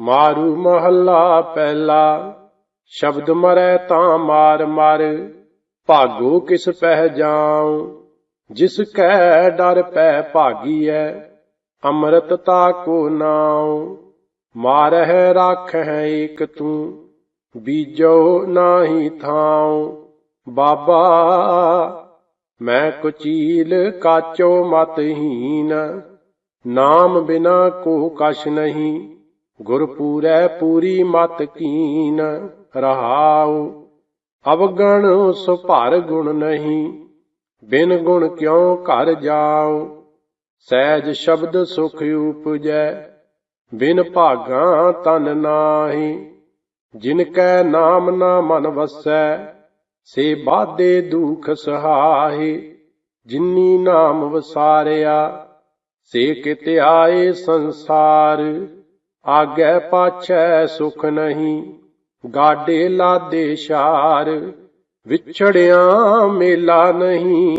ਮਾਰੂ ਮਹੱਲਾ ਪਹਿਲਾ। ਸ਼ਬਦ ਮਰੈ ਤਾਂ ਮਾਰ ਮਾਰ, ਭਾਗੋ ਕਿਸ ਪਹਿ ਜਾਉ। ਜਿਸ ਕੈ ਡਰ ਪੈ ਭਾਗੀਐ, ਅੰਮ੍ਰਿਤ ਤਾ ਕੋ ਨਾਉ। ਮਾਰਹਿ ਰਾਖਹਿ ਏਕ ਤੂੰ, ਬੀਜੋ ਨਾਹੀ ਥਾਉ। ਬਾਬਾ, ਮੈਂ ਕੁਚੀਲ ਕਾਚੋ ਮਤਹੀਨ ਨਾਮ ਬਿਨਾ ਕੋ ਕਛ ਨਹੀਂ। ਗੁਰਪੂਰੈ ਪੂਰੀ ਮਤ ਕੀਨ ਰਹਾਉ, ਅਵਗਣ ਸੋ ਗੁਣ ਨਹੀਂ, ਬਿਨ ਗੁਣ ਕਿਉ ਘਰ ਜਾਉ, ਸਹਿਜ ਸ਼ਬਦ ਸੁਖ ਉਪਜੈ, ਬਿਨ ਭਾਗਾ ਤਨ ਨਾਹੀ, ਜਿਨ ਕੈ ਨਾਮ ਨਾ ਮਨ ਵਸੈ, ਸੇ ਬਾਦੇ ਦੁਖ ਸਹਾਏ ਜਿਨੀ ਨਾਮ ਵਸਾਰਿਆ, ਸੇ ਕਿਤ ਆਏ ਸੰਸਾਰ। ਆਗੇ ਪਾਛੈ ਸੁਖ ਨਹੀਂ। ਗਾਡੇ ਲਾਦੇ ਸ਼ਾਰ, ਵਿਛੜਿਆ ਮੇਲਾ ਨਹੀਂ।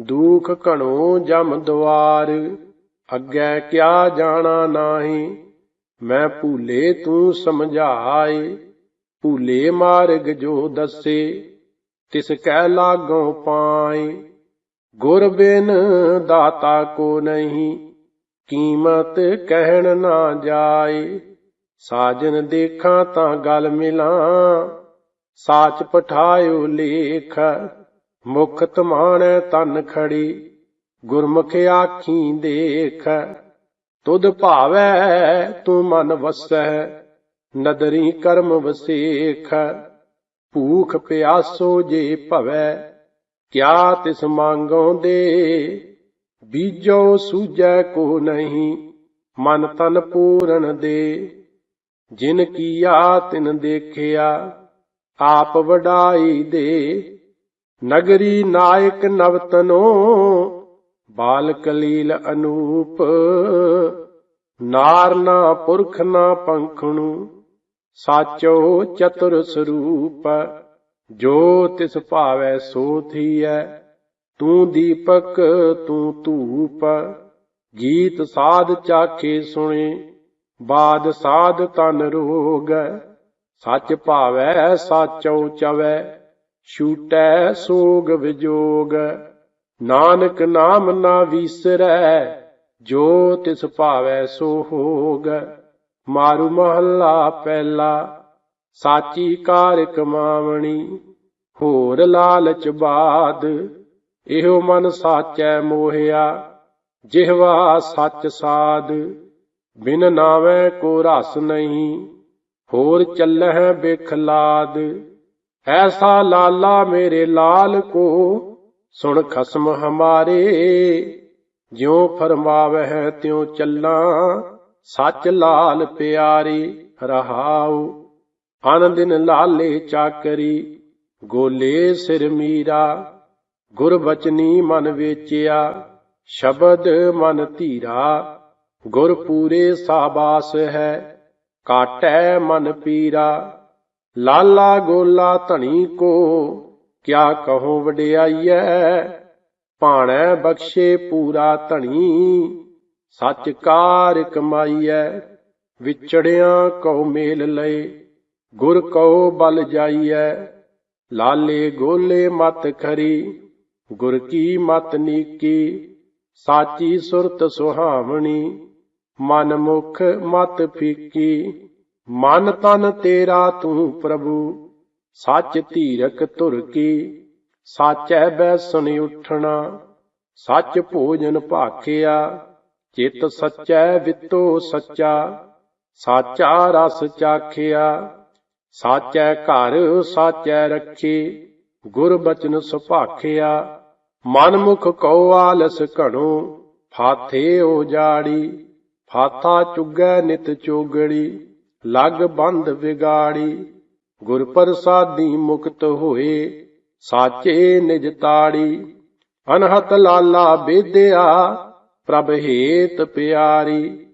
ਦੁਖ ਘਣੋ ਜਮ ਦੁਆਰ ਅੱਗੇ ਕਿਆ ਜਾਣਾ ਨਾਹੀ। ਮੈਂ ਭੂਲੇ ਤੂੰ ਸਮਝਾਏ, ਭੂਲੇ ਮਾਰਗ ਜੋ ਦੱਸੇ। ਤਿਸ ਕੈ ਲਾਗੋਂ ਪਾਏ, ਗੁਰ ਬਿਨ ਦਾਤਾ ਕੋ ਨਹੀਂ। ਕੀਮਤ ਕਹਿਣ ਨਾ ਜਾਏ। ਸਾਜਨ ਦੇਖਾਂ ਤਾਂ ਗਲ ਮਿਲਾਂ। ਸਾਚ ਪਠਾਇਓ ਲੇਖ ਮੁਖ ਤਮਾਣੈ ਤਨ ਖੜੀ। ਗੁਰਮੁਖ ਆਖੀ ਦੇਖ, ਤੁਧ ਭਾਵੈ ਤੂੰ ਮਨ ਵਸੈ। ਨਦਰੀ ਕਰਮ ਵਸੇਖ, ਭੂਖ ਪਿਆਸੋ ਜੇ ਭਵੈ। ਕਿਆ ਤਿਸ ਮੰਗੋਂ ਦੇ ਬੀਜੋ ਸੂਜੈ ਕੋ ਨਹੀਂ, ਮਨ ਤਨ ਪੂਰਨ ਦੇ। ਜਿਨ ਕੀਆ, ਤਿਨ ਦੇਖਿਆ, ਆਪ ਵਡਾਈ ਦੇ। ਨਗਰੀ ਨਾਇਕ ਨਵਤਨੋ ਬਾਲ ਕਲੀਲ ਅਨੂਪ। ਨਾਰ ਨਾ ਪੁਰਖ ਨਾ ਪੰਖਣੂ, ਸਾਚੋ ਚਤੁਰ ਸਰੂਪ। ਜੋ ਤਿਸ ਭਾਵੈ ਸੋ ਥੀਐ ਤੂੰ ਦੀਪਕ, ਤੂੰ ਧੂਪ, ਗੀਤ ਸਾਧ ਚਾਖੇ ਸੁਣੇ, ਬਾਦ ਸਾਧ ਤਨ ਰੋਗ, ਸੱਚ ਭਾਵੈ ਸਾਚੋ ਚਵੈ, ਛੂਟੈ ਸੋਗ ਵਿਜੋਗ। ਨਾਨਕ ਨਾਮ ਨਾ ਵੀਸਰੈ, ਜੋ ਤਿਸ ਭਾਵੈ ਸੋ ਹੋਗ। ਮਾਰੂ ਮਹੱਲਾ ਪਹਿਲਾ, ਸਾਚੀ ਕਾਰ ਕਮਾਵਣੀ ਹੋਰ ਲਾਲਚ ਬਾਦ। ਇਹੋ ਮਨ ਸਾਚੈ ਮੋਹਿਆ, ਜਿਹਵਾ ਸੱਚ ਸਾਧ, ਬਿਨ ਨਾਵੇਂ ਕੋ ਰਸ ਨਹੀਂ, ਹੋਰ ਚੱਲਹਿ ਬਿਖਲਾਦ। ਐਸਾ ਲਾਲਾ ਮੇਰੇ ਲਾਲ ਕੋ, ਸੁਣ ਖਸਮ ਹਮਾਰੇ, ਜਿਉ ਫਰਮਾਵਹਿ ਤਿਉ ਚੱਲਾਂ, ਸੱਚ ਲਾਲ ਪਿਆਰੀ ਰਹਾਉ। ਆਨੰਦਿਨ ਲਾਲੇ ਚਾਕਰੀ, ਗੋਲੇ ਸਿਰ ਮੀਰਾ ਗੁਰਬਚਨੀ ਮਨ ਵੇਚਿਆ, ਸ਼ਬਦ ਮਨ ਧੀਰਾ। ਗੁਰ ਪੂਰੇ ਸਾਬਾਸ ਹੈ, ਕਾਟੈ ਮਨ ਪੀਰਾ। ਲਾਲਾ ਗੋਲਾ ਧਣੀ ਕੋ, ਕਿਆ ਕਹੋ ਵਡਿਆਈਐ? ਭਾਣੈ ਬਖਸ਼ੇ ਪੂਰਾ ਧਣੀ, ਸੱਚ ਕਾਰ ਕਮਾਈਐ। ਵਿਚੜਿਆਂ ਕਉ ਮੇਲ ਲਏ, ਗੁਰ ਕਉ ਬਲ ਜਾਈਐ। ਲਾਲੇ ਗੋਲੇ ਮਤ ਖਰੀ ਗੁਰ ਕੀ ਮਤ ਨੀਕੀ, ਸਾਚੀ ਸੁਰਤ ਸੁਹਾਵਣੀ, ਮਨ ਮੁਖ ਮਤ ਫੀਕੀ, ਮਨ ਤਨ ਤੇਰਾ ਤੂੰ ਪ੍ਰਭੂ, ਸੱਚ ਧੀਰਕ ਧੁਰ ਕੀ, ਸਾਚੈ ਬੈਸਣ ਉਠਣਾ, ਸੱਚ ਭੋਜਨ ਭਾਖਿਆ, ਚਿਤ ਸੱਚੈ ਵਿਤੋ ਸੱਚਾ, ਸਾਚਾ ਰਸ ਚਾਖਿਆ, ਸਾਚੈ ਘਰ ਸਾਚੈ ਰੱਖੀ, ਗੁਰ ਬਚਨ ਸੁਭਾਖਿਆ ਮਨ ਮੁਖ ਕਉ ਆਲਸ ਘਣੋ ਫਾਥੇ ਓ ਜਾੜੀ, ਫਾਥਾ ਚੁਗੈ ਨਿਤ ਚੋਗੜੀ, ਲਗ ਬੰਦ ਵਿਗਾੜੀ, ਗੁਰ ਪ੍ਰਸਾਦੀ ਮੁਕਤ ਹੋਏ, ਸਾਚੇ ਨਿਜ ਤਾੜੀ। ਅਨਹਤ ਲਾਲਾ ਬੇਦਿਆ, ਪ੍ਰਭ ਹੇਤ ਪਿਆਰੀ।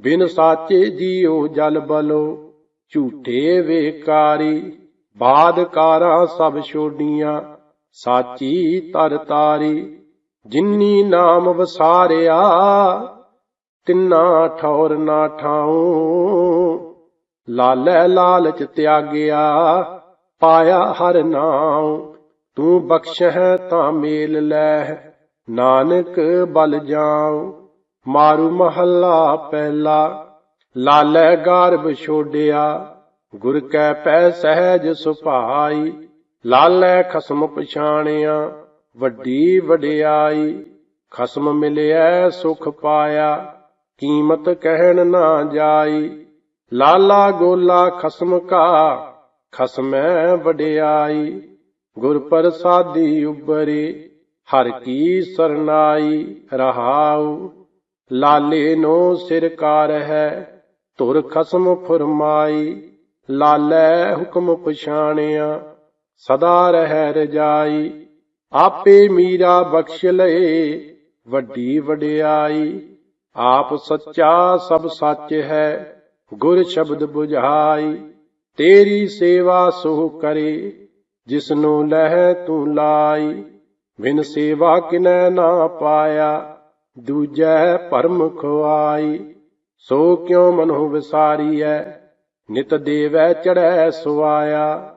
ਬਿਨ ਸਾਚੇ ਜੀਉ ਜਲ ਬਲੋ, ਝੂਠੇ ਵੇਕਾਰੀ। ਬਾਦ ਕਾਰਾਂ ਸਭ ਛੋਡੀਆਂ ਸਾਚੀ ਤਰ ਤਾਰੀ, ਜਿਨੀ ਨਾਮ ਵਸਾਰਿਆ, ਤਿੰਨਾ ਠੌਰ ਨਾ ਠਾਉ। ਲਾਲੈ ਲਾਲਚ ਤਿਆਗਿਆ, ਪਾਇਆ ਹਰ ਨਾਮ ਤੂੰ ਬਖਸ਼ਹਿ ਤਾਂ ਮੇਲ ਲੈ ਨਾਨਕ ਬਲ ਜਾਉ। ਮਾਰੂ ਮਹੱਲਾ ਪਹਿਲਾ, ਲਾਲੈ ਗਾਰਬ ਛੋਡਿਆ। ਗੁਰ ਕੈ ਪੈ ਸਹਿਜ ਸੁਭਾਈ ਲਾਲੈ ਖਸਮ ਪਛਾਣਿਆ, ਵੱਡੀ ਵਡਿਆਈ, ਖਸਮ ਮਿਲਿਆ ਸੁਖ ਪਾਇਆ, ਕੀਮਤ ਕਹਿਣ ਨਾ ਜਾਈ। ਲਾਲਾ ਗੋਲਾ ਖਸਮ ਕਾ, ਖਸਮੈ ਵਡਿਆਈ। ਗੁਰ ਪ੍ਰਸਾਦੀ ਉਬਰੇ, ਹਰ ਕੀ ਸਰਨਾਈ, ਰਹਾਉ। ਲਾਲੇ ਨੋ ਸਿਰ ਕਾਰ ਹੈ ਧੁਰ ਖਸਮ ਫਰਮਾਈ। ਲਾਲੇ ਹੁਕਮ ਪਛਾਣਿਆ ਸਦਾ ਰਹਿ ਰਜਾਈ ਆਪੇ ਮੀਰਾ ਬਖਸ਼ ਲਏ, ਵੱਡੀ ਵਡਿਆਈ, ਆਪ ਸੱਚਾ ਸਭ ਸੱਚ ਹੈ, ਗੁਰ ਸ਼ਬਦ 부ਝਾਈ ਤੇਰੀ ਸੇਵਾ ਸੋ ਕਰੇ, ਜਿਸਨੂੰ ਲਹਿ ਤੂੰ ਲਾਈ, ਬਿਨ ਸੇਵਾ ਕਿਨੈ ਨਾ ਪਾਇਆ, ਦੂਜੈ ਭਰਮ ਖਵਾਈ ਸੋ ਕਿਉ ਮਨੋ ਵਿਸਾਰੀਐ, ਨਿਤ ਦੇਵੈ ਚੜੈ ਸੁਆਇਆ।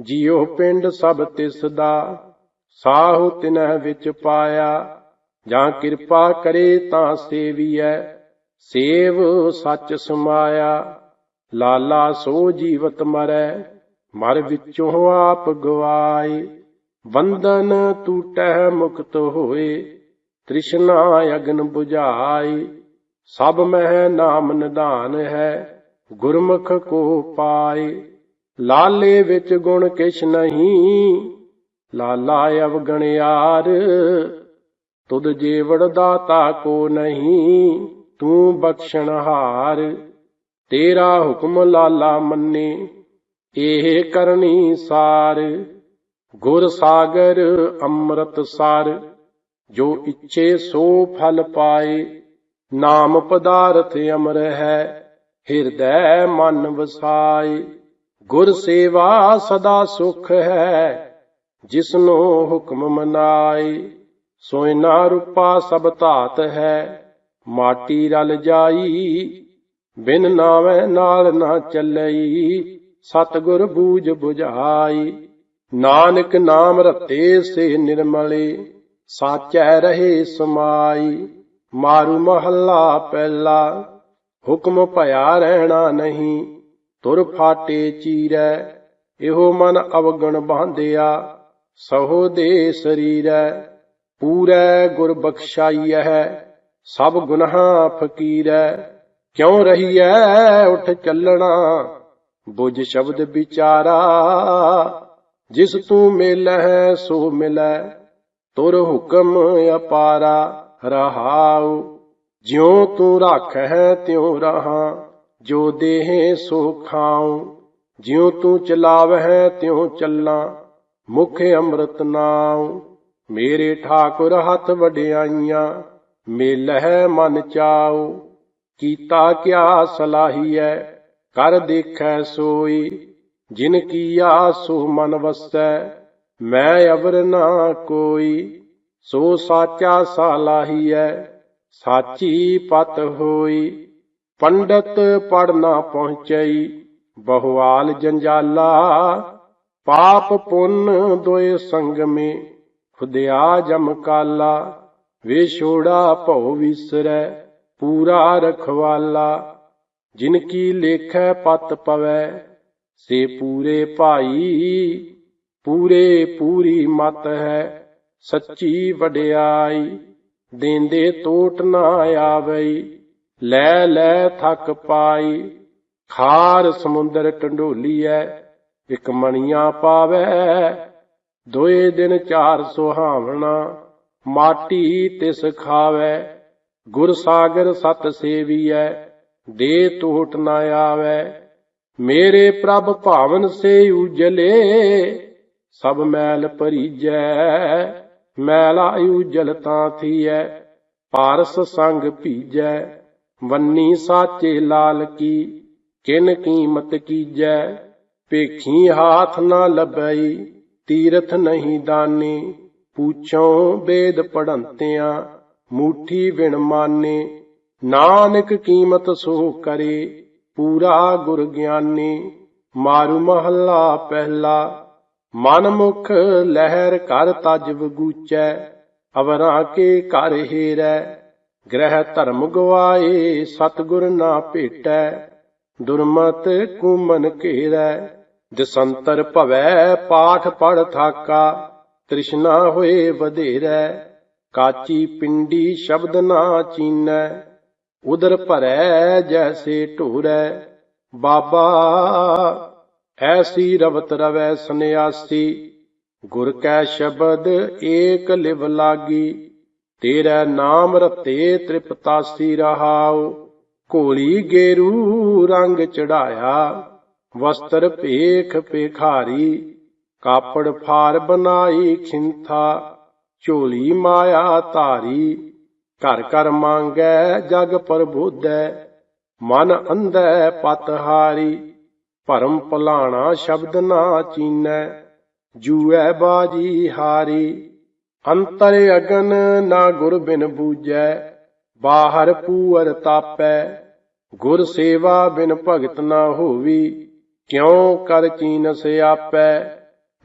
ਜਿਉ ਪਿੰਡ ਸਭ ਤਿਸ ਦਾ ਸਾਹੁ ਤਿਨਹਿ ਵਿੱਚ ਪਾਇਆ। ਜਾਂ ਕਿਰਪਾ ਕਰੇ ਤਾਂ ਸੇਵੀਐ, ਸੇਵ ਸੱਚ ਸਮਾਇਆ। ਲਾਲਾ ਸੋ ਜੀਵਤ ਮਰੈ, ਮਰ ਵਿੱਚੋਂ ਆਪ ਗਵਾਏ। ਬੰਧਨ ਟੂਟੈ ਮੁਕਤ ਹੋਏ, ਤ੍ਰਿਸ਼ਨਾ ਅਗਨ 부ਝਾਈ ਸਭ ਮਹਿ ਨਾਮ ਨਿਧਾਨ ਹੈ, ਗੁਰਮੁਖ ਕੋ ਪਾਏ। ਲਾਲੇ ਵਿੱਚ ਗੁਣ ਕਿਛ ਨਹੀਂ, ਲਾਲਾ ਅਵਗਣਿਆਰ ਤੁਧ ਜੀਵੜ ਦਾਤਾ ਕੋ ਨਹੀਂ, ਤੂੰ ਬਖਸ਼ਣਹਾਰ ਤੇਰਾ ਹੁਕਮ ਲਾਲਾ ਮੰਨੇ, ਇਹ ਕਰਨੀ ਸਾਰ। ਗੁਰ ਸਾਗਰ ਅੰਮ੍ਰਿਤ ਸਾਰ, ਜੋ ਇੱਛੇ ਸੋ ਫਲ ਪਾਏ, ਨਾਮ ਪਦਾਰਥ ਅਮਰ ਹੈ, ਹਿਰਦੈ ਮਨ ਵਸਾਏ। ਗੁਰ ਸੇਵਾ ਸਦਾ ਸੁਖ ਹੈ, ਜਿਸਨੂੰ ਹੁਕਮ ਮਨਾਈ ਸੋਇਨਾ ਰੂਪਾ ਸਭ ਧਾਤ ਹੈ, ਮਾਟੀ ਰਲ ਜਾਈ, ਬਿਨ ਨਾਵੇਂ ਨਾਲ ਨਾ ਚੱਲਈ, ਸਤਗੁਰ ਬੂਝ 부ਝਾਈ ਨਾਨਕ ਨਾਮ ਰਤੇ ਸੇ ਨਿਰਮਲੇ, ਸਾਚੈ ਰਹੇ ਸਮਾਈ। ਮਾਰੂ ਮਹੱਲਾ ਪਹਿਲਾ, ਹੁਕਮ ਭਇਆ ਰਹਿਣਾ ਨਹੀਂ। ਤੁਰ ਫਾਟੇ ਚੀਰੈ, ਇਹੋ ਮਨ ਅਵਗਣ ਬਾਂਧਿਆ, ਸਹੋ ਦੇ ਸਰੀਰੈ, ਪੂਰੈ ਗੁਰ ਬਖਸ਼ਾਈਐ, ਸਭ ਗੁਨਾਹ ਫਕੀਰੈ, ਕਿਉ ਰਹੀਐ ਉਠ ਚੱਲਣਾ? ਬੁਝ ਸ਼ਬਦ ਵਿਚਾਰਾ, ਜਿਸ ਤੂੰ ਮਿਲੈ ਸੋ ਮਿਲੈ, ਤੁਰ ਹੁਕਮ ਅਪਾਰਾ, ਰਹਾਉ, ਜਿਉ ਤੂੰ ਰਾਖੈ ਤਿਉ ਰਹਾ। ਜੋ ਦੇਹ ਸੋ ਖਾਉ, ਜਿਉ ਤੂੰ ਚਲਾਵਹਿ ਤਿਉ ਚੱਲਾਂ, ਮੁਖ ਅੰਮ੍ਰਿਤ ਨਾਉ। ਮੇਰੇ ਠਾਕੁਰ ਹੱਥ ਵਡਿਆਈਆਂ, ਮੇਲਹਿ ਮਨ ਚਾਉ। ਕੀਤਾ ਕਿਆ ਸਲਾਹੀਐ, ਕਰ ਦੇਖੈ ਸੋਈ। ਜਿਨ ਕੀਆ ਸੋ ਮਨ ਵਸੈ, ਮੈਂ ਅਵਰ ਨਾ ਕੋਈ। ਸੋ ਸਾਚਾ ਸਾਲਾਹੀਐ, ਸਾਚੀ ਪਤ ਹੋਈ। ਪੰਡਤ ਪੜ ਨਾ ਪਹੁੰਚਈ, ਬਹੁਵਾਲ ਜੰਜਾਲਾ। ਪਾਪ ਪੁੰਨ ਦੋਏ ਸੰਗਮੇ, ਖੁਦਿਆ ਜਮ ਕਾਲਾ। ਵਿਛੋੜਾ ਭਉ ਵਿਸਰੈ, ਪੂਰਾ ਰਖਵਾਲਾ। ਜਿਨ ਕੀ ਲੇਖੈ ਪਤ ਪਵੈ, ਸੇ ਪੂਰੇ ਭਾਈ, ਪੂਰੇ ਪੂਰੀ ਮਤ ਹੈ, ਸੱਚੀ ਵਡਿਆਈ। ਦੇਂਦੇ ਤੋਟ ਨਾ ਆਵਈ। ਲੈ ਲੈ ਥੱਕ ਪਾਈ, ਖਾਰ ਸਮੁੰਦਰ ਟੰਡੋਲੀਐ, ਇਕ ਮਣੀਆਂ ਪਾਵੈ। ਦੋਏ ਦਿਨ ਚਾਰ ਸੁਹਾਵਣਾ, ਮਾਟੀ ਤਿਸ ਖਾਵੈ। ਗੁਰ ਸਾਗਰ ਸਤ ਸੇਵੀਐ, ਦੇ ਟੋਟ ਨਾ ਆਵੈ। ਮੇਰੇ ਪ੍ਰਭ ਭਾਵਨ ਸੇ ਉਜਲੇ, ਸਭ ਮੈਲ ਭਰੀਜੈ। ਮੈਲਾ ਉਜਲ ਤਾਂ ਥੀਐ, ਪਾਰਸ ਸੰਗ ਭੀਜੈ। ਵੰਨੀ ਸਾਚੇ ਲਾਲ ਕੀ, ਕਿਨ ਕੀਮਤ ਕੀਜੈ? ਪੇਖੀ ਹਾਥ ਨਾ ਲੱਭਈ, ਤੀਰਥ ਨਹੀਂ ਦਾਨੀ। ਪੂਛੋਂ ਬੇਦ ਪੜੰਤਿਆਂ, ਮੂਠੀ ਵਿਣ ਮਾਨੇ। ਨਾਨਕ ਕੀਮਤ ਸੋ ਕਰੇ, ਪੂਰਾ ਗੁਰ ਗਿਆਨੀ। ਮਾਰੂ ਮਹੱਲਾ ਪਹਿਲਾ ਮਨ ਮੁਖ ਲਹਿਰ ਕਰ ਤਜ ਵਗੂਚੈ ਅਵਰਾਂ ਕੇ ਕਰ ਹੀਰੈ ਗ੍ਰਹਿ ਧਰਮ ਗਵਾਏ, ਸਤਿਗੁਰ ਨਾ ਭੇਟੈ, ਦੁਰਮਤ ਕੁਮਨ ਘੇਰੈ ਦਸੰਤਰ ਭਵੈ, ਪਾਠ ਪੜ ਥਾਕਾ, ਤ੍ਰਿਸ਼ਨਾ ਹੋਏ ਵਧੇਰੈ, ਕਾਚੀ ਪਿੰਡੀ ਸ਼ਬਦ ਨਾ ਚੀਨੈ, ਉਦਰ ਭਰੈ ਜੈਸੇ ਢੋਰੈ, ਬਾਬਾ ਐਸੀ ਰਵਤ ਰਵੈ ਸੰਿਆਸੀ ਗੁਰ ਕੈ ਸ਼ਬਦ ਏਕ ਲਿਵ ਲਾਗੀ। ਤੇਰਾ ਨਾਮ ਰਤੇ ਤ੍ਰਿਪਤਾਸੀ ਰਹਾਉ ਕੋਲੀ ਗੇਰੂ ਰੰਗ ਚੜਾਇਆ, ਵਸਤਰ ਭੇਖ ਭੇਖਾਰੀ, ਕਾਪੜ ਫਾਰ ਬਨਾਈ ਖਿੰਥਾ, ਝੋਲੀ ਮਾਇਆ ਧਾਰੀ, ਘਰ ਘਰ ਮੰਗੈ, ਜਗ ਪ੍ਰਬੋਧੈ, ਮਨ ਅੰਧੈ ਪਤ ਹਾਰੀ ਭਰਮ ਭਲਾਣਾ ਸ਼ਬਦ ਨਾ ਚੀਨੈ, ਜੂਐ ਬਾਜੀ ਹਾਰੀ। ਅੰਤਰ ਅਗਨ ਨਾ ਗੁਰ ਬਿਨ ਬੂਜੈ ਬਾਹਰ ਪੂਰ ਤਾਪੈ। ਗੁਰ ਸੇਵਾ ਬਿਨ ਭਗਤ ਨਾ ਹੋਵੀ, ਕਿਉ ਕਰ ਚੀਨ ਸਿਆਪੈ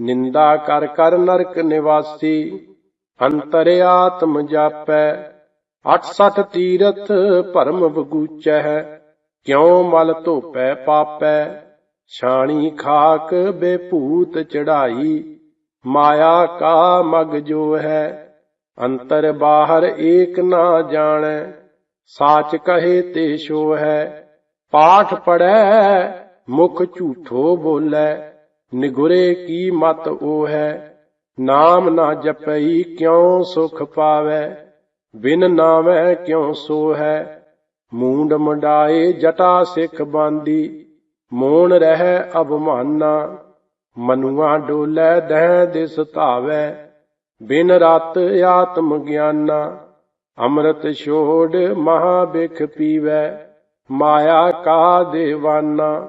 ਨਿੰਦਾ ਕਰ ਕਰ ਨਰਕ ਨਿਵਾਸੀ, ਅੰਤਰ ਆਤਮ ਜਾਪੈ। 68 ਤੀਰਥ ਭਰਮ ਵਗੂਚੈ ਕਿਉ ਮਲ ਧੋਪੈ ਪਾਪੈ? ਛਾਣੀ ਖਾਕ ਬੇਭੂਤ ਚੜਾਈ ਮਾਇਆ ਕਾ ਮਗ ਜੋ ਹੈ, ਅੰਤਰ ਬਾਹਰ ਏਕ ਨਾ ਜਾਣੈ, ਸਾਚ ਕਹੇ ਤੇ ਸੋ ਹੈ। ਪਾਠ ਪੜੈ ਮੁਖ ਝੂਠੋ ਬੋਲੇ, ਨਿਗੁਰੇ ਕੀ ਮਤ ਉਹ ਹੈ। ਨਾਮ ਨਾ ਜਪਈ ਕਿਉ ਸੁਖ ਪਾਵੈ, ਬਿਨ ਨਾਮੈ ਕਿਉ ਸੋ ਹੈ। ਮੂੰਡ ਮੰਡਾਏ ਜਟਾ ਸਿੱਖ ਬਾਂਦੀ, ਮੋਣ ਰਹਿ ਅਭਮਾਨਾ ਮਨੁਆ ਡੋਲੇ ਦਹਿ ਦਿਸ ਧਾਵੈ, ਬਿਨ ਰਤ ਆਤਮ ਗਿਆਨਾ। ਅੰਮ੍ਰਿਤ ਛੋੜ ਮਹਾ ਬਿਖ ਪੀਵੈ, ਮਾਇਆ ਕਾ ਦੇਵਾਨਾ।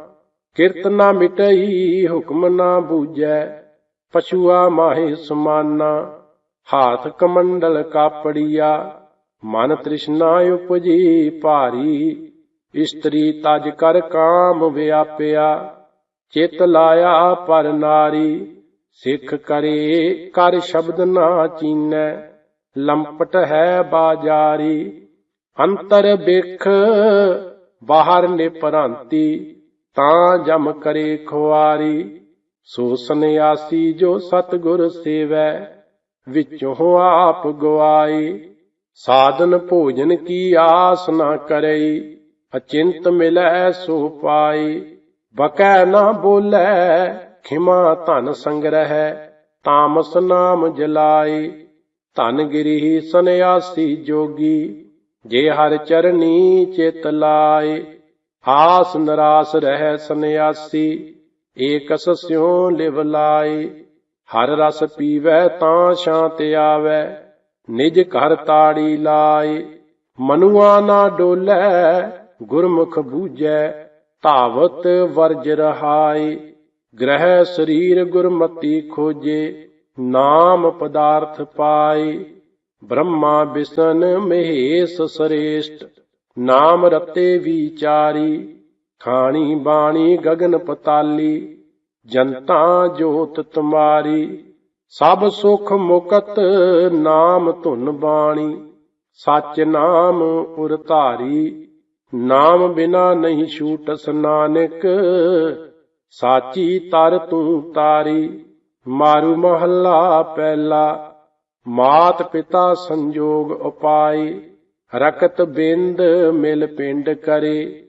ਕਿਰਤ ਨਾ ਮਿਟਈ, ਹੁਕਮ ਨਾ ਬੂਝੈ ਪਛੂਆ ਮਾਹੀ ਸਮਾਨਾ। ਹਾਥ ਕਮੰਡਲ ਕਾਪੜੀਆ ਮਨ ਤ੍ਰਿਸ਼ਨਾ ਉਪਜੀ ਭਾਰੀ। ਇਸਤਰੀ ਤਜ ਕਰ ਕਾਮ ਵਿਆਪਿਆ। ਚਿਤ ਲਾਇਆ ਪਰ ਨਾਰੀ, ਸਿੱਖ ਕਰੇ ਕਰ ਸ਼ਬਦ ਨਾ ਚੀਨੈ, ਲੰਪਟ ਹੈ ਬਾਜਾਰੀ। ਅੰਤਰ ਬਿਖ ਬਾਹਰ ਨਿਪਰਾਂਤੀ ਤਾਂ ਜਮ ਕਰੇ ਖੁਆਰੀ। ਸੋ ਸੰਿਆਸੀ ਜੋ ਸਤਗੁਰ ਸੇਵੈ, ਵਿੱਚੋਂ ਆਪ ਗਵਾਈ ਸਾਧਨ ਭੋਜਨ ਕੀ ਆਸ ਨਾ ਕਰਈ, ਅਚਿੰਤ ਮਿਲੈ ਸੋ ਪਾਈ। ਬਕੈ ਨਾ ਬੋਲੇ, ਖਿਮਾ ਧਨ ਸੰਗ੍ਰਹਿ, ਤਾਮਸ ਨਾਮ ਜਲਾਈ, ਧਨ ਗਿਰੀ ਸੰਿਆਸੀ ਜੋਗੀ, ਜੇ ਹਰ ਚਰਨੀ ਚਿਤ ਲਾਏ, ਆਸ ਨਰਾਸ ਰਹਿ ਸੰਿਆਸੀ ਏਕਸ ਸਿਉ ਲਿਵ ਲਾਏ, ਹਰ ਰਸ ਪੀਵੈ ਤਾਂ ਸ਼ਾਂਤ ਆਵੈ, ਨਿਜ ਘਰ ਤਾੜੀ ਲਾਏ, ਮਨੁਆ ਨਾ ਡੋਲੇ, ਗੁਰਮੁਖ ਬੂਝੈ ਧਾਵਤ ਵਰਜ ਰਹਾਈ ਗ੍ਰਹਿ ਸਰੀਰ ਗੁਰਮਤੀ ਖੋਜੇ, ਨਾਮ ਪਦਾਰਥ ਪਾਏ ਬ੍ਰਹਮਾ ਵਿਸ਼ਨ ਮਹੇਸ਼ ਸਰੇਸ਼ਟ, ਨਾਮ ਰਤੇ ਵਿਚਾਰੀ, ਖਾਣੀ ਬਾਣੀ ਗਗਨ ਪਤਾਲੀ, ਜਨਤਾ ਜੋਤ ਤੁਮਾਰੀ। ਸਭ ਸੁਖ ਮੁਕਤ ਨਾਮ ਧੁਨ ਬਾਣੀ, ਸੱਚ ਨਾਮ ਉਰ ਧਾਰੀ ਨਾਮ ਬਿਨਾ ਨਹੀਂ ਛੂਟ ਸਨਾਨਕ, ਸਾਚੀ ਤਰ ਤੂੰ ਤਾਰੀ, ਮਾਰੂ ਮਹੱਲਾ ਪਹਿਲਾ, ਮਾਤ ਪਿਤਾ ਸੰਜੋਗ ਉਪਾਈ, ਰਕਤ ਬਿੰਦ ਮਿਲ ਪਿੰਡ ਕਰੇ,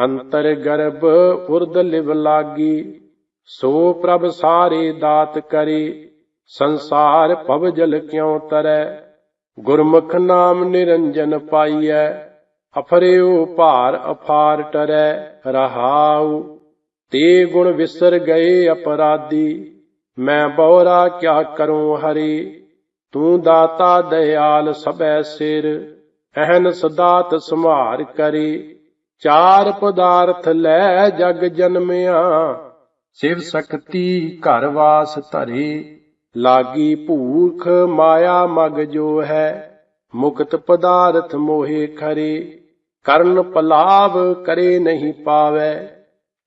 ਅੰਤਰ ਗਰਭ ਉਰਦ ਲਿਵ ਲਾਗੀ, ਸੋ ਪ੍ਰਭ ਸਾਰੇ ਦਾਤ ਕਰੇ, ਸੰਸਾਰ ਭਵ ਜਲ ਕਿਉ ਤਰੈ, ਗੁਰਮੁਖ ਨਾਮ ਨਿਰੰਜਨ ਪਾਈਐ ਅਫਰਿਓ ਭਾਰ ਅਫਾਰ ਟਰੈ ਰਹਾਉ। ਤੇ ਗੁਣ ਵਿਸਰ ਗਏ ਅਪਰਾਧੀ, ਮੈਂ ਬਉਰਾ ਕਿਆ ਕਰੂੰ ਹਰੀ। ਤੂੰ ਦਾਤਾ ਦਇਆਲ ਸਭੈ ਸਿਰ, ਅਹਨ ਸਦਾਤ ਸੰਭਾਰ ਕਰੀ। ਚਾਰ ਪਦਾਰਥ ਲੈ ਜਗ ਜਨਮਿਆ, ਸਿਵ ਸਕਤੀ ਘਰ ਵਾਸ ਧਰੇ। ਲਾਗੀ ਭੂਖ ਮਾਇਆ ਮਗ ਜੋ ਹੈ, ਮੁਕਤ ਪਦਾਰਥ ਮੋਹਿ ਖਰੇ। ਕਰਨ ਪਲਾਵ ਕਰੇ ਨਹੀਂ ਪਾਵੇ,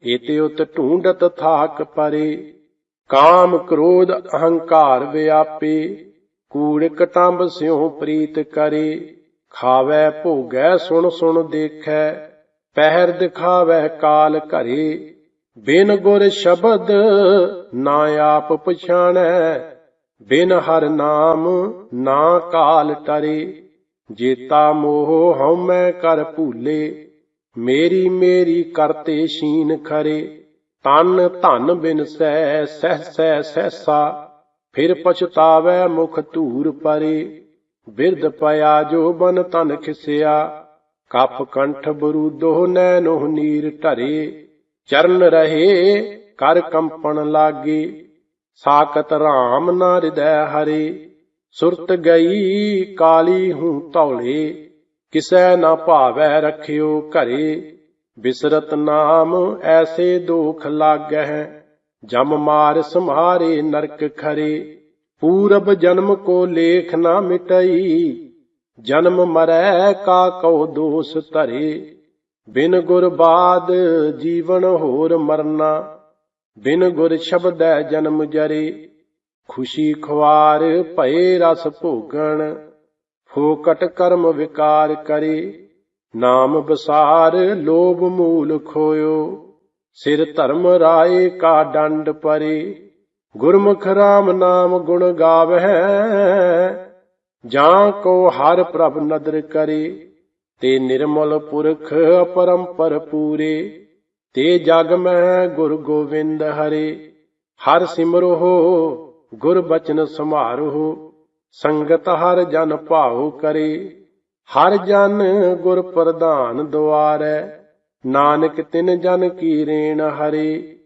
ਏਤੇ ਉਤ ਢੂੰਡਤ ਥਾਕ ਪਰੇ। ਕਾਮ ਕ੍ਰੋਧ ਅਹੰਕਾਰ ਵਿਆਪੇ, ਕੂੜ ਕਟੰਬ ਸਿਉ ਪ੍ਰੀਤ ਕਰੇ। ਖਾਵੇ ਭੋਗੈ ਸੁਣ ਸੁਣ ਦੇਖੈ, ਪਹਿਰ ਦਿਖਾਵੇ ਕਾਲ ਘਰੇ। ਬਿਨ ਗੁਰ ਸ਼ਬਦ ਨਾ ਆਪ ਪਛਾਣੈ, ਬਿਨ ਹਰ ਨਾਮ ਨਾ ਕਾਲ ਟਰੇ। ਜੇਤਾ ਮੋਹ ਹਉਮੈ ਕਰ ਭੂਲੇ, ਮੇਰੀ ਮੇਰੀ ਕਰਤੇ ਸ਼ੀਨ ਖਰੇ। ਤਨ ਧਨ ਬਿਨ ਸਹਿ ਸਹਿ ਸਹਿ ਸਹਿਸਾ, ਫਿਰ ਪਛਤਾਵੈ ਮੁਖ ਧੂਰ ਪਰੇ। ਬਿਰਧ ਪਿਆ ਜੋ ਬਨ ਤਨ ਖਿਸਿਆ ਕਫ ਕੰਠ ਬਰੂਦੋ ਨੈਨੋ ਨੀਰ ਢਰੇ ਚਰਨ ਰਹੇ ਕਰ ਕੰਪਣ ਲਾਗੇ ਸਾਕਤ RAM ਨਾ ਹਿਰਦੈ ਹਰੇ। ਸੁਰਤ ਗਈ ਕਾਲੀ ਹੂੰ ਧੌਲੇ, ਕਿਸੈ ਨਾ ਭਾਵੈ ਰਖਿਓ ਘਰੇ। ਬਿਸਰਤ ਨਾਮ ਐਸੇ ਦੁਖ ਲਾਗੈ ਜਮ ਮਾਰ ਸੰਹਾਰੇ ਨਰਕ ਖਰੇ। ਪੂਰਬ ਜਨਮ ਕੋ ਲੇਖ ਨਾ ਮਿਟਈ, ਜਨਮ ਮਰੈ ਕਾ ਕਉ ਦੋਸ ਧਰੇ। ਬਿਨ ਗੁਰ ਬਾਦ ਜੀਵਨ ਹੋਰ ਮਰਨਾ, ਬਿਨ ਗੁਰ ਸ਼ਬਦੈ ਜਨਮ ਜਰੇ। ਖੁਸ਼ੀ ਖੁਆਰ ਭਏ ਰਸ ਭੋਗਣ, ਫੋਕਟ ਕਰਮ ਵਿਕਾਰ ਕਰੇ। ਨਾਮ ਬਸਾਰ ਲੋਭ ਮੂਲ ਖੋਇਓ, ਸਿਰ ਧਰਮ ਰਾਏ ਕਾ ਡੰਡ ਪਰੇ। ਗੁਰਮੁਖ ਰਾਮ ਨਾਮ ਗੁਣ ਗਾਵਹਿ, ਜਾਂ ਕੋ ਹਰ ਪ੍ਰਭ ਨਦਰ ਕਰੇ। ਤੇ ਨਿਰਮਲ ਪੁਰਖ ਅਪਰੰਪਰ ਪੂਰੇ, ਤੇ ਜਗ ਮੈਂ ਗੁਰ ਗੋਬਿੰਦ ਹਰੇ। ਹਰ ਸਿਮਰੋ ਗੁਰਬਚਨ ਬਚਨ ਸਮਾਰੋ ਸੰਗਤ ਹਰ ਜਨ ਭਾਉ ਕਰੇ। ਹਰ ਜਨ ਗੁਰ ਪ੍ਰਧਾਨ ਦੁਆਰੈ, ਨਾਨਕ ਤਿਨ ਜਨ ਕੀ ਰੇਣ ਹਰੇ।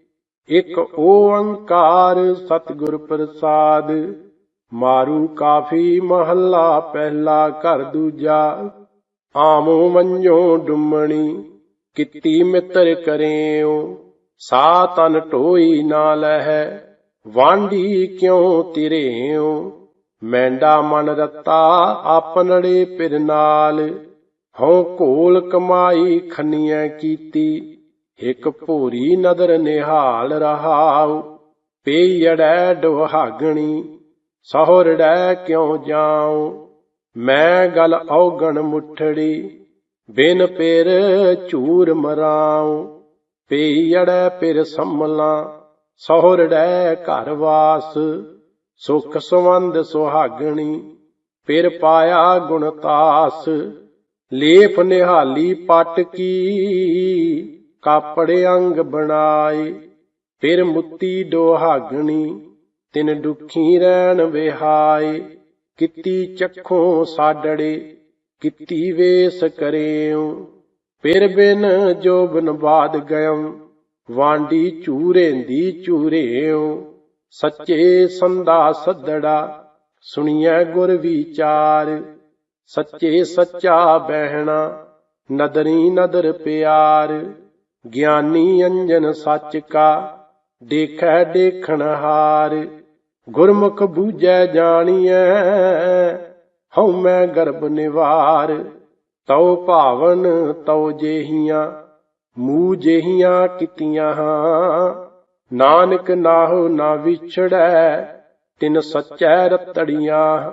ਇਕ ਓੰਕਾਰ ਸਤਿਗੁਰ ਪ੍ਰਸਾਦ, ਮਾਰੂ ਕਾਫੀ ਮਹੱਲਾ ਪਹਿਲਾ ਘਰ ਦੂਜਾ। ਆਮੋ ਮੰਜੋ ਡੁੰਮਣੀ, ਕਿੱਤੀ ਮਿੱਤਰ ਕਰੇਓ ਸਾ ਤਨ ਢੋਈ ਨਾ ਲਹੈ। ਵਾਂਢੀ ਕਿਉ ਤਿਰੇਓ ਮੈਂਡਾ ਮਨ ਰਤਾ ਆਪਨੜੇ ਪਿਰ ਨਾਲ। ਹਉ ਕੋਲ ਕਮਾਈ ਖੰਨੀਐ ਕੀਤੀ। ਇਕ ਭੋਰੀ ਨਦਰ ਨਿਹਾਲ ਰਹਾਉ। ਪੇਯੜੈ ਦੁਹਾਗਣੀ ਸਹੁਰੜੈ ਕਿਉ ਜਾਉ? ਮੈਂ ਗਲ ਔਗਣ ਮੁਠੜੀ, ਬਿਨ ਪੇਰ ਝੂਰ ਮਰਾਉ। ਪੇਯੜੈ ਪਿਰ ਸੰਮਲਾ ਸਹੁਰੜੈ ਘਰ ਵਾਸ, ਸੁਖ ਸੰਵੰਦ ਸੁਹਾਗਣੀ, ਫਿਰ ਪਾਇਆ ਗੁਣ ਤਾਸ, ਲੇਪ ਨਿਹਾਲੀ ਪਟ ਕੀ, ਕਾਪੜੇ ਅੰਗ ਬਣਾਏ, ਫਿਰ ਮੁੱਤੀ ਡੋਹਾਗਣੀ, ਤਿਨ ਦੁਖੀ ਰਹਿਣ ਵਿਹਾਏ, ਕਿੱਤੀ ਚੱਖੋਂ ਸਾਡੜੇ, ਕਿੱਤੀ ਵੇਸ ਕਰਿਓ ਫਿਰ ਬਿਨ ਜੋਬਨ ਬਾਦ ਗਇਮ ਵਾਂਡੀ ਚੂਰੇਂਦੀ ਚੂਰੇਓ ਸੱਚੇ ਸੰਦਾ ਸੱਦੜਾ, ਸੁਣੀਐ ਗੁਰ ਵਿਚਾਰ। ਸੱਚੇ ਸੱਚਾ ਬਹਿਣਾ, ਨਦਰੀ ਨਦਰ ਪਿਆਰ। ਗਿਆਨੀ ਅੰਜਨ ਸੱਚ ਕਾ, ਦੇਖੈ ਦੇਖਣ ਹਾਰ। ਗੁਰਮੁਖ ਬੂਝੈ ਜਾਣੀਐ ਹਉ ਮੈਂ ਗਰਭ ਨਿਵਾਰ। ਤਉ ਭਾਵਨ ਤਉ ਜੇਹੀਆਂ ਮੂਹ ਜੇਹੀਆਂ ਕੀਤੀਆਂ ਹਾਂ। ਨਾਨਕ ਨਾਹੋ ਨਾ ਵਿਛੜੈ ਤਿਨ ਸੱਚੈ ਰਤੜੀਆਂ